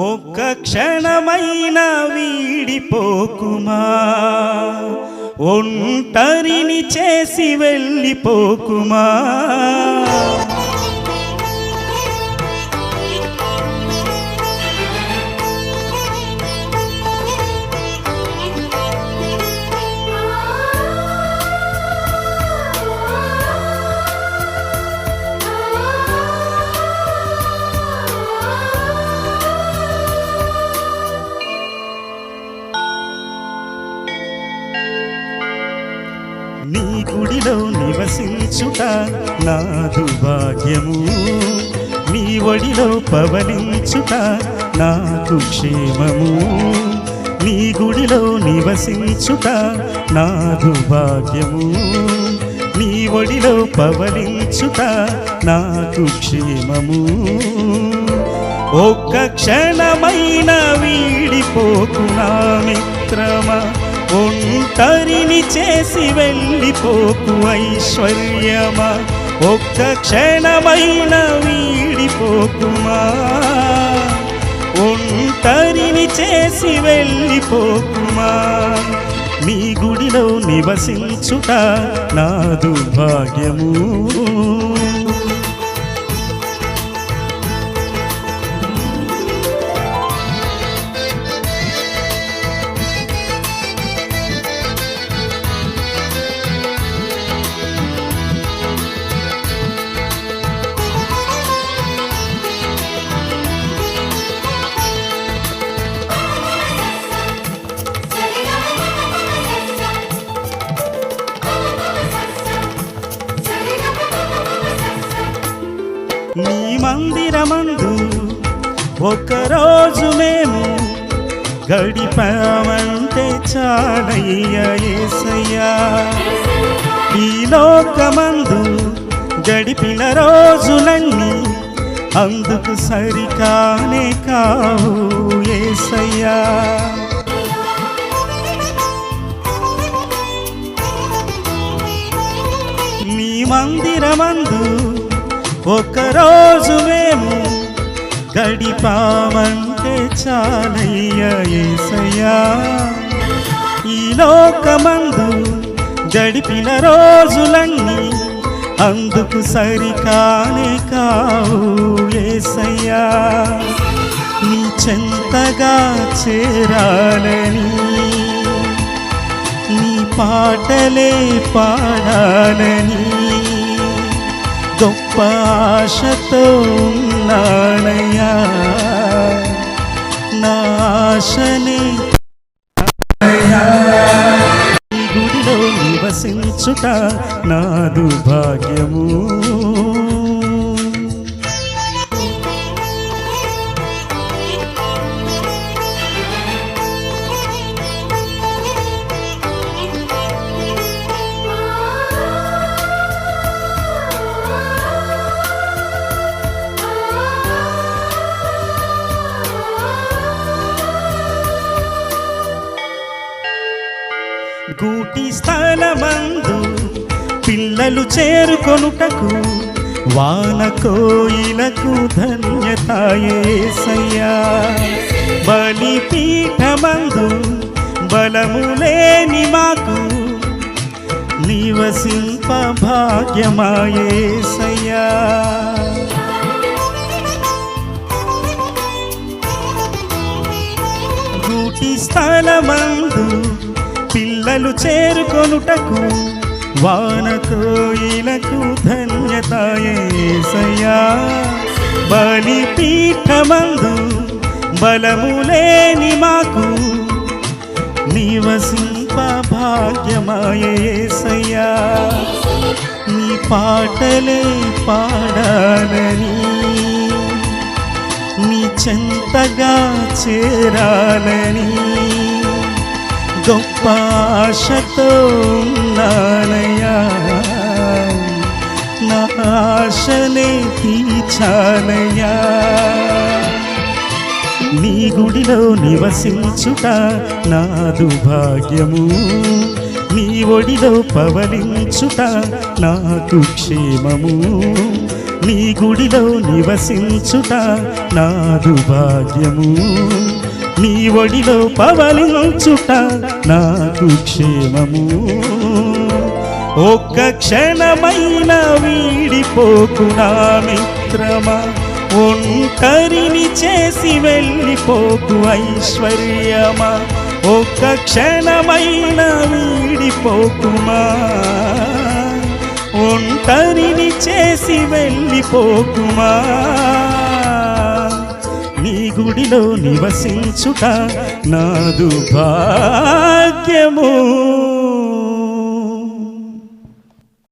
ఒక్క క్షణమైన వీడిపోకుమా? ఒంటరిని చేసి వెళ్ళిపోకుమా? నీలో నివసించుట నాదు భాగ్యము. నీ ఒడిలో పవలించుట నాకు క్షేమము. నీ గుడిలో నివసించుట నాదు భాగ్యము. నీ ఒడిలో పవలించుట నాకు క్షేమము. ఒక్క క్షణమైన వీడిపోకు నా మిత్రమా ఒంటరిని చేసి వెళ్ళిపోకు ఐశ్వర్యమా. ఒక్క క్షణమైన వీడిపోకుమా. ఒంటరిని చేసి వెళ్ళిపోకుమా. నీ గుడిలో నివసించుట నాదు భాగ్యము. నీ మందిరమందు ఒకరోజు మేము గడిపామంటే చాలయ్య ఏసయ్యా. ఈ లోకమందు గడిపిన రోజులన్నీ అందుకు సరికానే కావు ఏసయ్యా. నీ మందిరమందు ఒకరోజు మేము గడిపామంటే చాలయ్య ఏసయ్యా. ఈ లోకమందు గడిపిన రోజులన్నీ అందుకు సరికానే కావు ఏసయ్యా. నీ చెంతగా చేరాలని నీ పాటలే పాడాలని గొప్ప ఆశతో ఉన్నానయ్యా నా ఆశని ఈ గుడిలో నివసించుట నాదు భాగ్యము. గూటి స్థలమందు పిల్లలు చేరుకొనుటకు వాన కోయిలకు ధన్యతాయేసయ్యా బలిపీఠమందు బలము లేని మాకు నివసింప భాగ్యమాయేసయ్యా గూటి స్థలమందు పిల్లలు చేరుకొనుటకు వాన కోయిలకు ధన్యతాయేసయ్యా బలి పీఠమందు బలము లేని మాకు నివసింప భాగ్యమాయేసయ్యా నీ పాటలే పాడాలని నీ చెంతగా చేరాలని గొప్ప ఆశతో ఉన్నానయ్యా. నా ఆశనే తీర్చానయ్యా. నీ గుడిలో నివసించుట నాదు భాగ్యము. నీ ఒడిలో పవలించుట నాకు క్షేమము. నీ గుడిలో నివసించుట నాదు భాగ్యము. నీ ఒడిలో పవలించుట నాకు క్షేమము. ఒక్క క్షణమైన వీడిపోకు నా మిత్రమా. ఒంటరిని చేసి వెళ్ళిపోకు ఐశ్వర్యమా. ఒక్క క్షణమైన వీడిపోకుమా ఒంటరిని చేసి వెళ్ళిపోకుమా గుడిలో నివసించుట నాదు భాగ్యము.